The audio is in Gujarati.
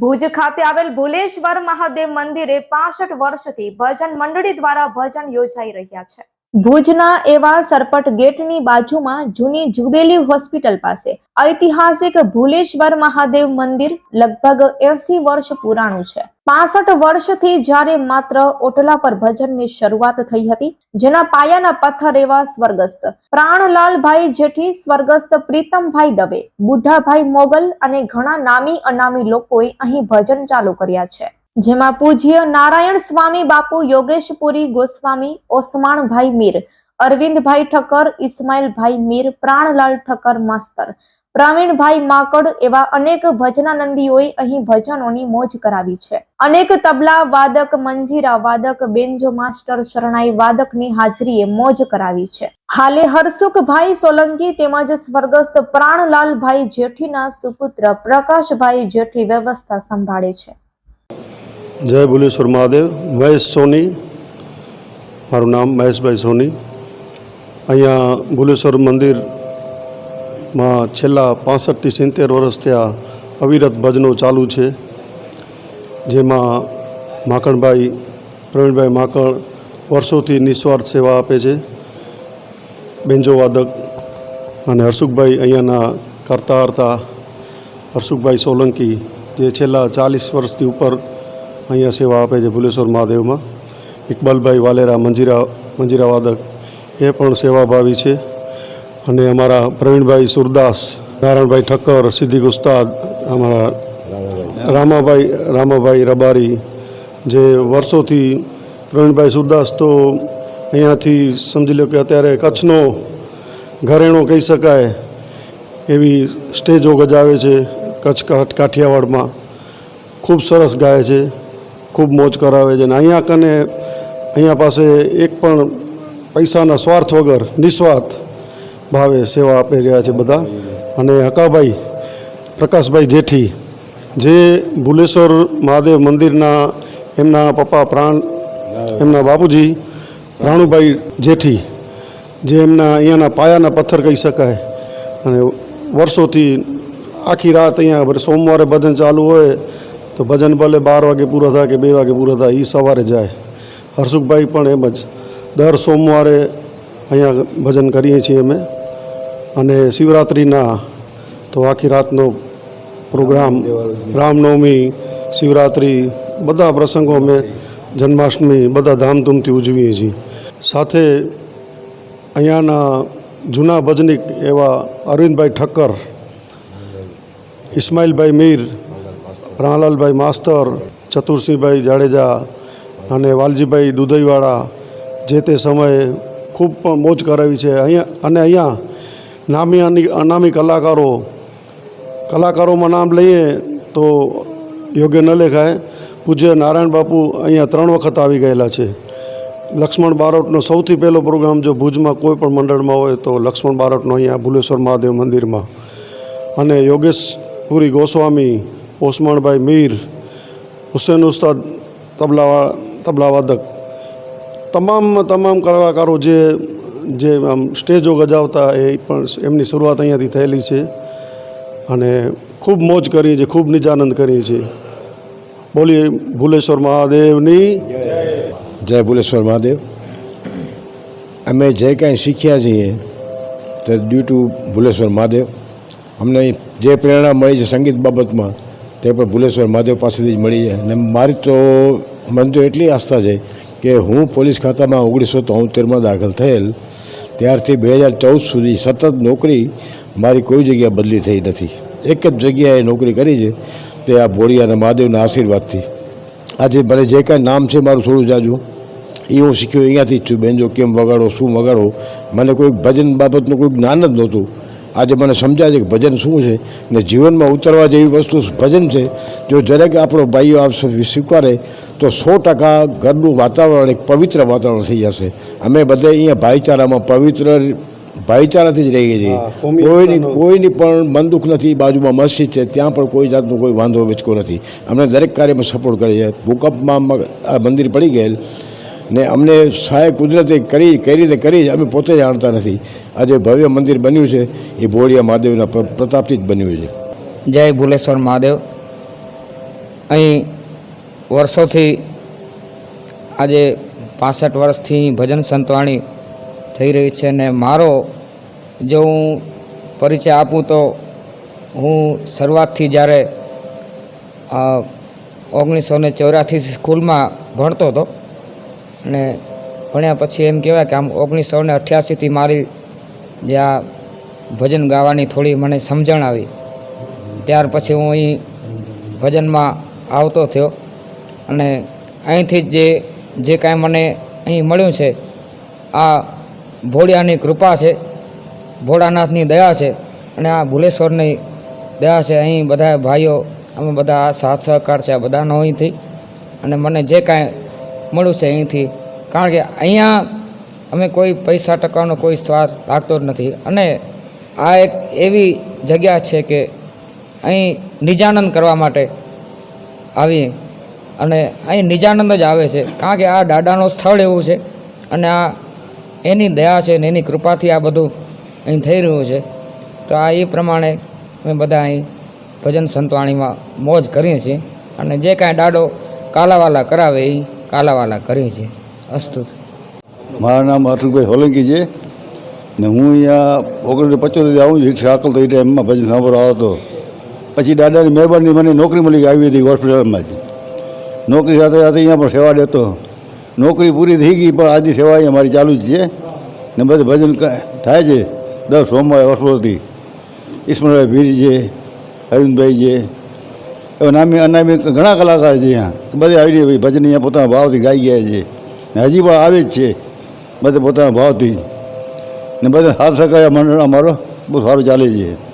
ભુજ ખાતે આવેલ ભુલેશ્વર મહાદેવ મંદિરે પાસઠ વર્ષથી ભજન મંડળી દ્વારા ભજન યોજાઈ રહ્યા છે. ભુજના એવા સરપટ ગેટની બાજુમાં જૂની જુબેલી હોસ્પિટલ પાસે ઐતિહાસિક ભુલેશ્વર મહાદેવ મંદિર લગભગ એસી વર્ષ પુરાણું છે. પાસઠ વર્ષથી જ્યારે માત્ર ઓટલા પર ભજનની શરૂઆત થઈ હતી, જેના પાયાના પથ્થર એવા સ્વર્ગસ્થ પ્રાણલાલભાઈ જેઠી, સ્વર્ગસ્થ પ્રીતમભાઈ દવે, બુઢાભાઈ મોગલ અને ઘણા નામી અનામી લોકોએ અહીં ભજન ચાલુ કર્યા છે. જેમાં પૂજ્ય નારાયણ સ્વામી બાપુ, યોગેશપુરી ગોસ્વામી, ઓસમાણભાઈ મીર, અરવિંદભાઈ ઠક્કર ઇસ્માઇલભાઈ મીર, પ્રાણલાલ ઠક્કર માસ્તર, પ્રવીણભાઈ માકડ એવા અનેક ભજનાનંદીઓએ અહીં ભજનોની મોજ કરાવી છે. અનેક તબલા વાદક, મંજીરા વાદક, બેન્જો માસ્ટર, શરણાઈ વાદકની હાજરીએ મોજ કરાવી છે. હાલે હરસુખભાઈ સોલંકી તેમજ સ્વર્ગસ્થ પ્રાણલાલભાઈ જેઠીના સુપુત્ર પ્રકાશભાઈ જેઠી વ્યવસ્થા સંભાળે છે. જય ભુલેશ્વર મહાદેવ, મહેશ સોની, મારું નામ મહેશભાઈ સોની. અહીંયા ભુલેશ્વર મંદિરમાં છેલ્લા પાસઠથી સિત્તેર વર્ષ થયા અવિરત ભજનો ચાલુ છે, જેમાં માકણભાઈ, પ્રવીણભાઈ માકણ વર્ષોથી નિસ્વાર્થ સેવા આપે છે. બેન્જો વાદક અને હર્ષુખભાઈ અહીંયાના કરતા હરતા, હર્ષુખભાઈ સોલંકી, જે છેલ્લા ચાલીસ વર્ષથી ઉપર અહીંયા સેવા આપે છે ભુલેશ્વર મહાદેવમાં. ઇકબાલભાઈ વાલેરા મંજીરા મંજીરા વાદક એ પણ સેવાભાવી છે. અને અમારા પ્રવીણભાઈ સુરદાસ, નારાયણભાઈ ઠક્કર, સિદ્ધિક ઉસ્તાદ, અમારા રામાભાઈ રામાભાઈ રબારી, જે વર્ષોથી પ્રવીણભાઈ સુરદાસ તો અહીંયાથી સમજી લો કે અત્યારે કચ્છનો ઘરેણો કહી શકાય એવી સ્ટેજો ગજાવે છે, કચ્છ કાઠિયાવાડમાં ખૂબ સરસ ગાય છે. ખૂબ મોજ કરાવે છે અને અહીંયા કને અહીંયા પાસે એક પણ પૈસાના સ્વાર્થ વગર નિસ્વાર્થ ભાવે સેવા આપી રહ્યા છે બધા. અને હકાભાઈ, પ્રકાશભાઈ જેઠી, જે ભુલેશ્વર મહાદેવ મંદિરના એમના પપ્પા પ્રાણ, એમના બાપુજી પ્રાણુભાઈ જેઠી, જે એમના અહીંયાના પાયાના પથ્થર કહી શકાય. અને વર્ષોથી આખી રાત અહીંયા સોમવારે ભજન ચાલુ હોય તો ભજન ભલે બાર વાગે પૂરા થાય કે બે વાગે પૂરા થાય એ સવારે જાય. હર્ષુખભાઈ પણ એમ જ, દર સોમવારે અહીંયા ભજન કરીએ છીએ અમે. અને શિવરાત્રિના, તો આખી રાતનો પ્રોગ્રામ, રામનવમી, શિવરાત્રિ, બધા પ્રસંગો અમે જન્માષ્ટમી, બધા ધામધૂમથી ઉજવીએ છીએ. સાથે અહીંયાના જૂના ભજનિક એવા અરવિંદભાઈ ઠક્કર, ઇસ્માઇલભાઈ મીર પ્રાણલાલભાઈ માસ્તર, ચતુરસિંહભાઈ જાડેજા અને વાલજીભાઈ દુધઈવાળા જે તે સમયે ખૂબ પણ મોજ કરાવી છે. અહીંયા અને અહીંયા નામી અની- અનામી કલાકારો, કલાકારોમાં નામ લઈએ તો યોગ્ય ન લેખાય. પૂજ્ય નારાયણ બાપુ અહીંયા ત્રણ વખત આવી ગયેલા છે. લક્ષ્મણ બારોટનો સૌથી પહેલો પ્રોગ્રામ જો ભુજમાં કોઈ પણ મંડળમાં હોય તો લક્ષ્મણ બારોટનો અહીંયા ભુલેશ્વર મહાદેવ મંદિરમાં. અને યોગેશ પુરી ગોસ્વામી ઓસમાણભાઈ મીર, હુસેન ઉસ્તાદ તબલા તબલાવાદક. તમામ તમામ કલાકારો જે જે આમ સ્ટેજો ગજાવતા એ પણ એમની શરૂઆત અહીંયાથી થયેલી છે. અને ખૂબ મોજ કરીએ છીએ, ખૂબ નિજાનંદ કરીએ છીએ. બોલીએ ભુલેશ્વર મહાદેવની. જય ભુલેશ્વર મહાદેવ. અમે જે કાંઈ શીખ્યા છીએ, તે ડ્યુ ટુ ભુલેશ્વર મહાદેવ. અમને જે પ્રેરણા મળી છે સંગીત બાબતમાં તે પણ ભુલેશ્વર મહાદેવ પાસેથી જ મળી અને મારી તો, મને તો એટલી આસ્થા છે કે હું પોલીસ ખાતામાં ઓગણીસો તોતેરમાં દાખલ થયેલ, ત્યારથી બે હજાર ચૌદ સુધી સતત નોકરી મારી કોઈ જગ્યા બદલી થઈ નથી. એક જ જગ્યાએ નોકરી કરી છે, તે આ ભોળિયાના મહાદેવના આશીર્વાદથી. આજે મને જે કાંઈ નામ છે મારું થોડું જાજુ એ હું શીખ્યો અહીંયાથી જ છું, બેન જો કેમ વગાડો, શું વગાડો, મને કોઈ ભજન બાબતનું કોઈ જ્ઞાન જ નહોતું. આજે મને સમજાય છે કે ભજન શું છે ને જીવનમાં ઉતરવા જેવી વસ્તુ ભજન છે. જો દરેક આપણો ભાઈઓ આપ સ્વીકારે તો સો ટકા ઘરનું વાતાવરણ એક પવિત્ર વાતાવરણ થઈ જશે. અમે બધે અહીંયા ભાઈચારામાં પવિત્ર ભાઈચારાથી જ રહીએ છીએ. કોઈની કોઈની પણ બંદૂક નથી બાજુમાં મસ્જિદ છે ત્યાં પણ કોઈ જાતનો કોઈ વાંધો વેચકો નથી. અમને દરેક કાર્યમાં સપોર્ટ કરીએ ભૂકંપમાં આ મંદિર પડી ગયેલ ને અમને સહાય કુદરતે કરી, કઈ રીતે કરી, અમે પોતે જાણતા નથી. આજે ભવ્ય મંદિર બન્યું છે, એ ભોળિયા મહાદેવના પ્ર- પ્રતાપથી જ બન્યું છે. જય ભુલેશ્વર મહાદેવ. અહીં વર્ષોથી, આજે પાસઠ વર્ષથી ભજન સંતવાણી થઈ રહી છે અને મારો જો હું પરિચય આપું તો હું શરૂઆતથી જ્યારે ઓગણીસો ને ચોર્યાસી સ્કૂલમાં ભણતો હતો અને ભણ્યા પછી એમ કહેવાય કે આમ ઓગણીસો ને અઠ્યાસીથી મારી જે આ ભજન ગાવાની થોડી મને સમજણ આવી. ત્યાર પછી હું અહીં ભજનમાં આવતો થયો અને અહીંથી જ જે કાંઈ મને અહીં મળ્યું છે, આ ભોળિયાની કૃપા છે, ભોળાનાથની દયા છે અને આ ભુલેશ્વરની દયા છે, અહીં બધા ભાઈઓ, અમે બધા સાથ સહકાર છે આ બધાનો અહીંથી. અને મને જે કાંઈ મળ્યું છે અહીંથી. કારણ કે અહીંયા અમે કોઈ પૈસા ટકાનો કોઈ સ્વાદ લાગતો જ નથી. અને આ એક એવી જગ્યા છે કે અહીં નિજાનંદ કરવા માટે આવીએ અને અહીં નિજાનંદ જ આવે છે. કારણ કે આ દાદાનું સ્થળ એવું છે. અને આ એની દયા છે ને એની કૃપાથી આ બધું અહીં થઈ રહ્યું છે. તો આ એ પ્રમાણે અમે બધા અહીં ભજન સંતવાણીમાં મોજ કરીએ છીએ. અને જે કાંઈ દાડો કાલાવાલા કરાવે એ કાલાવાલા કરી છે. અસ્તુત. મારું નામ અતુલભાઈ સોલંકી છે ને હું અહીંયા ઓગણીસો પચોતેરથી આવું છું રિક્ષા હાકલ થઈ ટાઈમમાં ભજન સાંભળવા આવતો. પછી દાદાની મહેરબાની મને નોકરી મળી આવી હતી હોસ્પિટલમાં જ. નોકરી સાથે સાથે અહીંયા પણ સેવા દેતો. નોકરી પૂરી થઈ ગઈ પણ આજની સેવા અહીંયા મારી ચાલુ જ છે ને બધું ભજન થાય છે. દર સોમવારે વર્ષોથી. ઈશ્વરભાઈ ભીર છે, અરવિંદભાઈ છે એવા નામી અનામી ઘણા કલાકાર છે અહીંયા. બધે આવી રહી ભજન અહીંયા પોતાના ભાવથી ગાઈ ગયા છે. ને હજી પણ આવે જ છે. બધે પોતાના ભાવથી. ને બધા હાથ સકાયા મંડળ અમારો. બહુ સારું ચાલે છે.